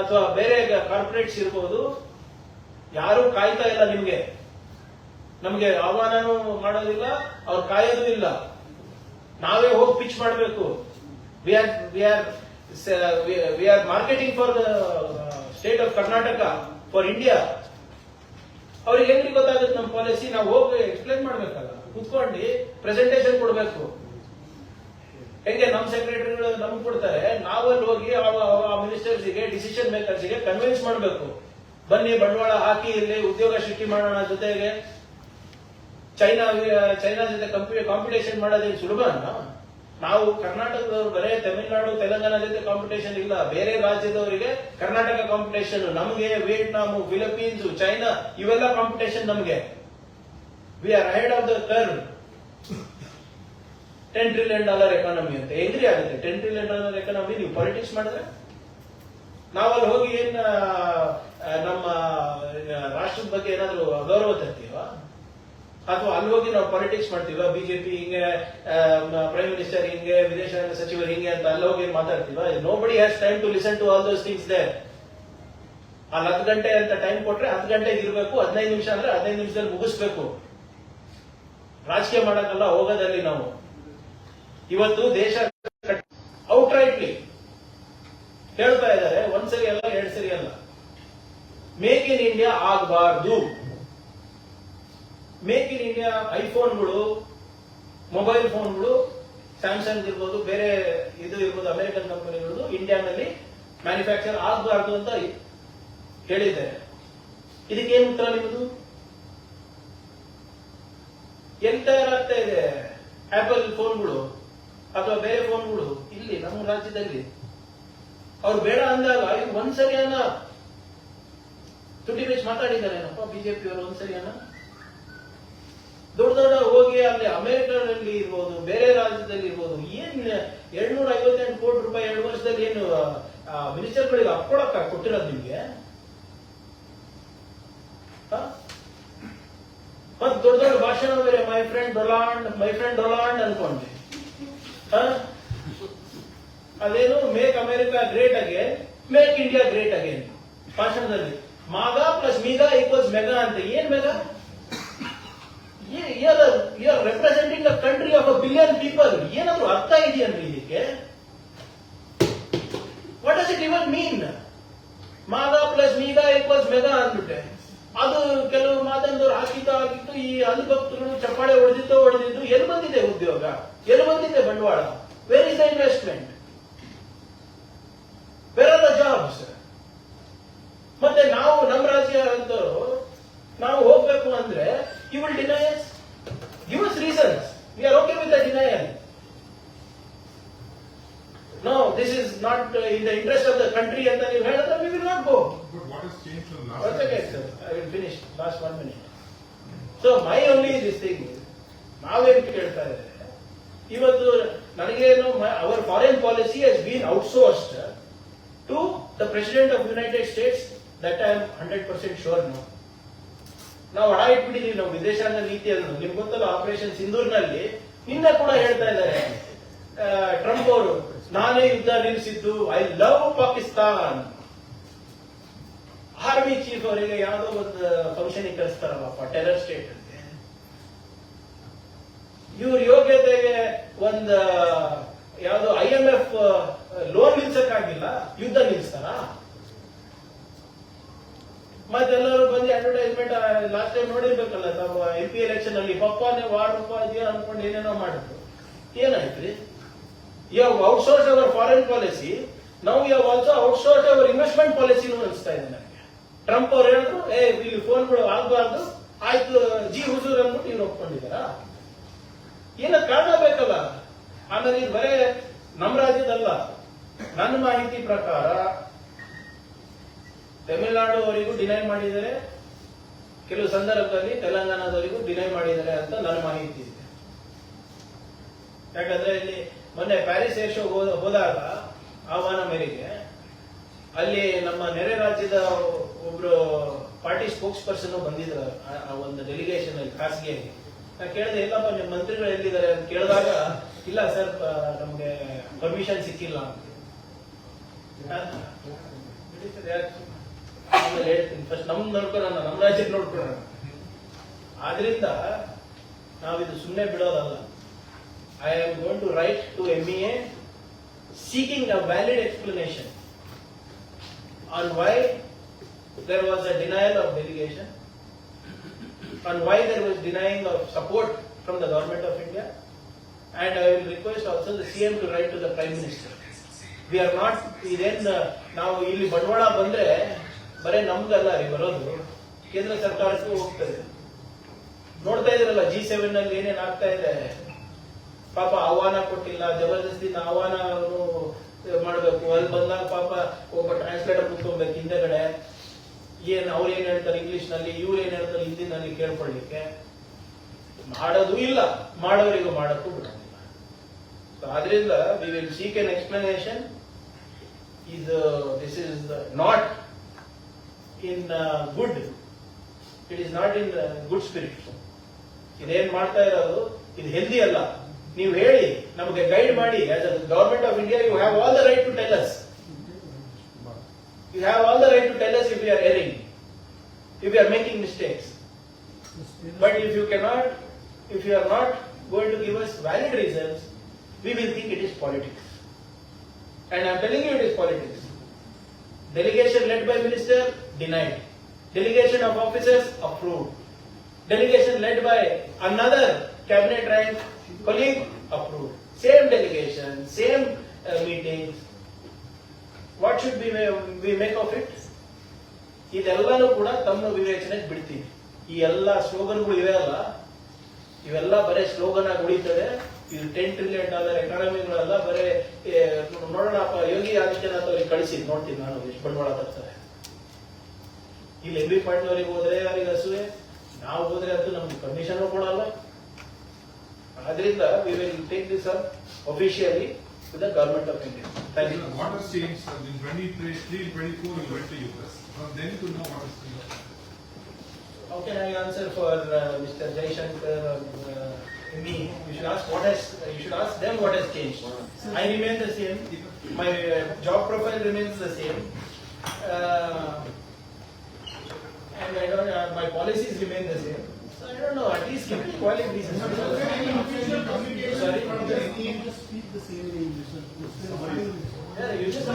ಅಥವಾ ಬೇರೆ ಕಾರ್ಪೊರೇಟ್ಸ್ ಇರ್ಬೋದು, ಯಾರು ಕಾಯ್ತಾ ಇಲ್ಲ ನಿಮ್ಗೆ. ನಮ್ಗೆ ಆಹ್ವಾನನೂ ಮಾಡೋದಿಲ್ಲ, ಅವ್ರು ಕಾಯೋದು ಇಲ್ಲ. ನಾವೇ ಹೋಗಿ ಪಿಚ್ ಮಾಡಬೇಕು. We are we are we are marketing for the state of Karnataka for India ಅವ್ರಿಗೆ ಹೆಂಗ್ರಿ ಗೊತ್ತಾಗುತ್ತೆ ನಮ್ಮ ಪಾಲಿಸಿ ನಾವು ಹೋಗಿ ಎಕ್ಸ್ಪ್ಲೇನ್ ಮಾಡ್ಬೇಕಲ್ಲ. ಕುತ್ಕೊಂಡು ಪ್ರೆಸೆಂಟೇಶನ್ ಕೊಡಬೇಕು. ಹೆಂಗೆ ನಮ್ಮ ಸೆಕ್ರೆಟರಿಗಳು ನಮ್ಗೆ ಕೊಡ್ತಾರೆ? ನಾವಲ್ಲಿ ಹೋಗಿ ಆ ಮಿನಿಸ್ಟರ್ಸ್ಗೆ ಡಿಸಿಷನ್ ಮೇಕರ್ಸ್ಗೆ ಕನ್ವಿನ್ಸ್ ಮಾಡಬೇಕು. ಬನ್ನಿ ಬಂಡವಾಳ ಹಾಕಿ ಇಲ್ಲಿ ಉದ್ಯೋಗ ಸೃಷ್ಟಿ ಮಾಡೋಣ ಜೊತೆಗೆ. ಚೈನಾ ಚೈನಾ ಜೊತೆ ಕಾಂಪಿಟೇಷನ್ ಮಾಡೋದೇನು ಸುಲಭನಾ ನಾವು ಕರ್ನಾಟಕದವರು ಬರೇ ತಮಿಳುನಾಡು, ತೆಲಂಗಾಣ ಜೊತೆ ಕಾಂಪಿಟೇಷನ್ ಇಲ್ಲ. ಬೇರೆ ರಾಜ್ಯದವರಿಗೆ ಕರ್ನಾಟಕ ಕಾಂಪಿಟೇಷನ್ ನಮಗೆ, ವಿಯೆಟ್ನಾಮ್ ಫಿಲಿಪೀನ್ಸ್ ಚೈನಾ, ಇವೆಲ್ಲ ಕಾಂಪಿಟೇಷನ್ ನಮಗೆ. We are head of the curve ten trillion dollar economy ಅಂತ. ಹೆಂಗ್ರಿ ಆಗುತ್ತೆ. ಟೆನ್ ಟ್ರಿಲಿಯನ್ ಡಾಲರ್ ಎಕಾನಮಿ ನೀವು ಪಾಲಿಟಿಕ್ಸ್ ಮಾಡಿದ್ರೆ? ನಾವಲ್ಲಿ ಹೋಗಿ ಏನ್ ನಮ್ಮ ರಾಷ್ಟ್ರದ ಬಗ್ಗೆ ಏನಾದ್ರು ಗೌರವ ತರ್ತೀವ? ಅಥವಾ ಅಲ್ಲಿ ಹೋಗಿ ನಾವು ಪಾಲಿಟಿಕ್ಸ್ ಮಾಡ್ತೀವ? ಬಿಜೆಪಿ ಹಿಂಗೆ ಪ್ರೈಮ್ ಮಿನಿಸ್ಟರ್ ಹಿಂಗೆ, ವಿದೇಶಾಂಗ ಸಚಿವರು ಹಿಂಗೆ ಅಂತ ಅಲ್ಲಿ ಹೋಗಿ ಮಾತಾಡ್ತೀವ? Nobody has time to listen to all those things they ಅಲ್ಲಿ ಹತ್ತು ಗಂಟೆ ಅಂತ ಟೈಮ್ ಕೊಟ್ರೆ ಹತ್ತು ಗಂಟೆಗೆ ಇರಬೇಕು, ಹದಿನೈದು ನಿಮಿಷ ಅಂದ್ರೆ ಹದಿನೈದು ನಿಮಿಷದಲ್ಲಿ ಮುಗಿಸ್ಬೇಕು. ರಾಜಕೀಯ ಮಾಡಕ್ಕಲ್ಲ ಹೋಗೋದಲ್ಲಿ ನಾವು. ಇವತ್ತು ದೇಶ ಔಟ್ರೈಟ್ಲಿ ಹೇಳ್ತಾ ಇದ್ದಾರೆ ಒಂದ್ಸರಿ ಅಲ್ಲ, ಎರಡ್ ಸರಿ ಅಲ್ಲ. ಮೇಕ್ ಇನ್ ಇಂಡಿಯಾ ಆಗಬಾರ್ದು. ಮೇಕ್ ಇನ್ ಇಂಡಿಯಾ ಐಫೋನ್ಗಳು ಮೊಬೈಲ್ ಫೋನ್ಗಳು ಸ್ಯಾಮ್ಸಂಗ್ ಇರ್ಬೋದು, ಬೇರೆ ಇದು ಇರ್ಬೋದು ಅಮೆರಿಕನ್ ಕಂಪನಿಗಳು ಇಂಡಿಯಾದಲ್ಲಿ ಮ್ಯಾನುಫ್ಯಾಕ್ಚರ್ ಆಗಬಾರ್ದು ಅಂತ ಹೇಳಿದ್ದಾರೆ. ಇದಕ್ಕೇನು ಉತ್ತರ ನಿಮ್ಮದು? ಎಂತ ಆಗ್ತಾ ಇದೆ? ಆಪಲ್ ಫೋನ್ಗಳು ಅಥವಾ ಬೇರೆ ಫೋನ್ಗಳು ಇಲ್ಲಿ ನಮ್ಮ ರಾಜ್ಯದಲ್ಲಿ ಅವ್ರು ಬೇಡ ಅಂದಾಗ ಇದು ಒಂದ್ಸರಿ ಅನ್ನ ತುಟಿ ಬೇಸ್ ಮಾತಾಡಿದಾರೇನಪ್ಪ ಬಿಜೆಪಿ ಅವರು ಒಂದ್ಸರಿ ಅನ್ನ ದೊಡ್ಡ ದೊಡ್ಡ ಹೋಗಿ ಅಲ್ಲಿ ಅಮೆರಿಕದಲ್ಲಿ ಇರ್ಬೋದು, ಬೇರೆ ರಾಜ್ಯದಲ್ಲಿ ಇರ್ಬೋದು, ಏನ್ ಎರಡ್ನೂರ ಐವತ್ತೆಂಟು ಕೋಟಿ ರೂಪಾಯಿ ಎರಡು ವರ್ಷದಲ್ಲಿ ಏನು ಮಿನಿಸ್ಟರ್ಗಳಿಗೆ ಅಪ್ಕೊಳಕ್ಕ ಕೊಟ್ಟಿರೋದು ನಿಮ್ಗೆ? ಮತ್ ದೊಡ್ಡ ದೊಡ್ಡ ಭಾಷಣ ಬೇರೆ my friend ಡೊಲಾಂಡ್ my friend Donald ಅನ್ಕೊಂಡೆ ಹ? ಅದೇನು make America great again make India great again ಭಾಷಣದಲ್ಲಿ. MAGA plus MIGA equals mega ಅಂತ. ಏನ್ mega are representing the country of a billion people ಏನಾದ್ರು ಅರ್ಥ ಇದೆಯನ್ರಿ ಇದಕ್ಕೆ? What does it even mean MAGA plus MIGA equals mega ಅಂದ್ಬಿಟ್ಟೆ. ಅದು ಕೆಲವು ಮಾತಂದವ್ರು ಹಾಕಿದ್ದು ಆಗಿತ್ತು, ಈ ಅನುಭಕ್ತರು ಚಪ್ಪಾಳೆ ಬಂದಿದೆ ಉದ್ಯೋಗ. ಎಲ್ಲಿ ಬಂದಿದೆ ಬಂಡವಾಳ. Where is the investment where are the jobs ಮತ್ತೆ ನಾವು ನಮ್ಮ ರಾಜ್ಯ ಅಂತವರು ನಾವು ಹೋಗ್ಬೇಕು ಅಂದ್ರೆ you will denies give us reasons we are okay with the denial no this is not in the interest of the country ಅಂತ ನೀವು ಹೇಳಿದ್ರೆ we will not go But what has changed from last One time? second, ನಾವೇನು ಕೇಳ್ತಾ ಇದ್ದಾರೆ ಇವತ್ತು ನನಗೇನು our foreign policy has been outsourced to the president of United States that I am hundred percent sure no ನಾವು ಹಣ ಇಟ್ಬಿಟ್ಟಿದೀವಿ, ನಾವು ವಿದೇಶಾಂಗ ನೀತಿ ಅದನ್ನು ನಿಮ್ಗೆ ಗೊತ್ತಲ್ಲ ಆಪರೇಷನ್ ಸಿಂಧೂರ್ನಲ್ಲಿ ನಿನ್ನೆ ಕೂಡ ಹೇಳ್ತಾ ಇದ್ದಾರೆ ಟ್ರಂಪ್ ಅವರು, ನಾನೇ ಯುದ್ಧ ನಿಲ್ಲಿಸಿದ್ದು I love Pakistan army chief ಅವರಿಗೆ ಯಾವುದೋ ಒಂದು ಫಂಕ್ಷನ್ ಕಳಿಸ್ತಾರಲ್ಲಪ್ಪ ಟೆರರ್ ಸ್ಟೇಟ್ ಅಂತ ಇವ್ರ ಯೋಗ್ಯತೆಗೆ ಒಂದು, ಯಾವುದು ಐ ಎಂ ಎಫ್ ಲೋನ್ ನಿಲ್ಸಕ್ಕಾಗಿಲ್ಲ, ಯುದ್ಧ ನಿಲ್ಸ್ತಾರ? ಮತ್ತೆಲ್ಲರೂ ಬಂದು ಅಡ್ವರ್ಟೈಸ್ಮೆಂಟ್ ಲಾಸ್ಟ್ ಟೈಮ್ ನೋಡಿರ್ಬೇಕಲ್ಲ, ತಮ್ಮ ಎಂ ಪಿ ಎಲೆಕ್ಷನ್ ಅಲ್ಲಿ, ಪಪ್ಪನೇ ವಾರ್ಡ್ ರೂಪ ಇದೆಯಾ ಅನ್ಕೊಂಡು ಏನೇನೋ ಮಾಡಿದ್ರು. ಏನಾಯ್ತ್ರಿ? ಯಾವ ಔಟ್ಸೋರ್ಸ್ ಅವರ್ ಫಾರಿನ್ ಪಾಲಿಸಿ ನಾವು ಯಾವ also outsource our investment policy ಅನಿಸ್ತಾ ಇದೆ ನನಗೆ ಟ್ರಂಪ್ ಅವ್ರು ಹೇಳಿದ್ರು, ಏ, ಇಲ್ಲಿ ಫೋನ್ಗಳು ಆಗ್ಬಾರ್ದು, ಆಯ್ತು, ಜಿ ಹುಜೂರ್ ಅಂದ್ಬಿಟ್ಟು ಇವ್ರು ಒಪ್ಕೊಂಡಿದಾರ ಏನ ಕಾರಣ ಬೇಕಲ್ಲ. ಆಮೇಲೆ ಇದು ಬರೇ ನಮ್ಮ ರಾಜ್ಯದಲ್ಲ. ನನ್ನ ಮಾಹಿತಿ ಪ್ರಕಾರ ತಮಿಳುನಾಡು ಅವರಿಗೂ ಡಿನೈ ಮಾಡಿದರೆ ಕೆಲವು ಸಂದರ್ಭದಲ್ಲಿ ತೆಲಂಗಾಣದವರಿಗೂ ಡಿನೈ ಮಾಡಿದ್ದಾರೆ ಅಂತ ನನ್ನ ಮಾಹಿತಿ ಇದೆ. ಯಾಕಂದ್ರೆ ಇಲ್ಲಿ ಮೊನ್ನೆ ಪ್ಯಾರಿಸ್ ಏಷೋ ಹೋದಾಗ ಆಹ್ವಾನ ಮೇರೆಗೆ ಅಲ್ಲಿ ನಮ್ಮ ನೆರೆ ರಾಜ್ಯದ ಒಬ್ರು ಪಾರ್ಟಿ ಸ್ಪೋಕ್ಸ್ ಪರ್ಸನ್ ಬಂದಿದ್ರು, ಆ- ಒಂದು ಡೆಲಿಗೇಷನ್ ಅಲ್ಲಿ, ಖಾಸಗಿಯಾಗಿ. ನಾ ಕೇಳಿದೆ, ಇಲ್ಲಪ್ಪ, ನಿಮ್ಮ ಮಂತ್ರಿಗಳು ಎಲ್ಲಿದ್ದಾರೆ? ಅಂತ ಕೇಳಿದಾಗ ಇಲ್ಲ ಸರ್ ನಮಗೆ ಪರ್ಮಿಷನ್ ಸಿಕ್ಕಿಲ್ಲ ಹೇಳ್ತೀನಿ. ಫಸ್ಟ್ ನಮ್ ನೋಡ್ಕೊಳ್ಳೋಣ ನಮ್ಮ ರಾಜ್ಯಕ್ಕೆ ನೋಡ್ಕೊಳ್ಳೋಣ ಆದ್ರಿಂದ ನಾವಿದು ಸುಮ್ಮನೆ ಬಿಡೋದಲ್ಲ. I am going to write to M A seeking a valid explanation on why there was a denial of delegation, on why there was denying of support from the government of India, and I will request also the CM to write to the Prime Minister. We are not, ಇದೇನು ನಾವು ಇಲ್ಲಿ ಬಂಡವಾಳ ಬಂದ್ರೆ ಬರೇ ನಮ್ಗಲ್ಲ ರೀ ಬರೋದು. ಕೇಂದ್ರ ಸರ್ಕಾರಕ್ಕೂ ಹೋಗ್ತದೆ. ನೋಡ್ತಾ ಇದ್ರಲ್ಲ ಜಿ ಸೆವೆನ್ ಅಲ್ಲಿ ಏನೇನ್ ಆಗ್ತಾ ಇದೆ. ಪಾಪ ಆಹ್ವಾನ ಕೊಟ್ಟಿಲ್ಲ ಜಬರ್ದಸ್ತಿ ಆಹ್ವಾನ ಮಾಡಬೇಕು. ಅಲ್ಲಿ ಬಂದಾಗ ಪಾಪ ಒಬ್ಬ ಟ್ರಾನ್ಸ್ಲೇಟರ್ ಕುತ್ಕೊಬೇಕು ಹಿಂದೆಗಡೆ. ಏನ್ ಅವ್ರು ಏನ್ ಹೇಳ್ತಾರೆ ಇಂಗ್ಲಿಷ್ನಲ್ಲಿ ಇವ್ರು ಏನ್ ಹೇಳ್ತಾರೆ ಹಿಂದಿನಲ್ಲಿ ಕೇಳ್ಕೊಳ್ಳಿಕ್ಕೆ ಮಾಡೋದು ಇಲ್ಲ. ಮಾಡೋರಿಗೂ ಮಾಡಕ್ಕೂ ಬಿಡೋದಿಲ್ಲ. ಸೊ ಆದ್ರಿಂದ we will seek an explanation ಇದು this is not in good it is not in good spirit ಇದೇನ್ ಮಾಡ್ತಾ ಇರೋದು? ಇದು ಹೆಲ್ದಿ ಅಲ್ಲ. ನೀವು ಹೇಳಿ ನಮಗೆ ಗೈಡ್ ಮಾಡಿ. As a government of India you have all the right to tell us You have all the right to tell us if we are erring, if we are making mistakes. But if you cannot, if you are not going to give us valid reasons, we will think it is politics. And I am telling you it is politics. Delegation led by minister, denied. Delegation of officers, approved. Delegation led by another cabinet rank colleague, approved. Same delegation, same uh, meetings, what should be we make of it ಇದೆಲ್ಲನೂ ಕೂಡ ತಮ್ಮ ವಿವೇಚನೆಗೆ ಬಿಡ್ತೀವಿ ಈ ಎಲ್ಲ ಸ್ಲೋಗನ್ಗಳು ಇವೆ ಅಲ್ಲ ಇವೆಲ್ಲ ಬರೇ ಸ್ಲೋಗನ್ ಆಗಿ ಉಳಿತದೆ. ಇದು ಟೆನ್ ಟ್ರಿಲಿಯನ್ ಡಾಲರ್ ಎಕಾನಮಿಗಳೆಲ್ಲ ಬರೇ ನೋಡೋಣಪ್ಪ ಯೋಗಿ ಆದಿತ್ಯನಾಥ್ ಅವ್ರಿಗೆ ಕಳಿಸಿ ನೋಡ್ತೀನಿ ನಾನು ಎಷ್ಟು ಬಂಡವಾಳ ತರ್ತಾರೆ. ಇಲ್ಲಿ ಎಂ ಬಿ ಪಾಟೀಲ್ ಅವರಿಗೆ ಹೋದ್ರೆ ಯಾರಿಗೆ ಹಸುವೆ ನಾವು ಹೋದ್ರೆ ಅದು ನಮ್ಗೆ ಕಮಿಷನ್ ಕೊಡಲ್ಲ ಆದ್ರಿಂದ we will take this up officially with the government of India thank you What has changed in twenty-three, twenty-four, you went to? How can I answer for uh, Mr. Jaishankar or uh, me? You should ask what has, you should ask them what has changed. I remain the same, my uh, job profile remains the same. Uh, And I don't, uh, my policies remain the same. So I don't know, at least give me quality reasons. Sorry? You just speak the same English. Yeah, you just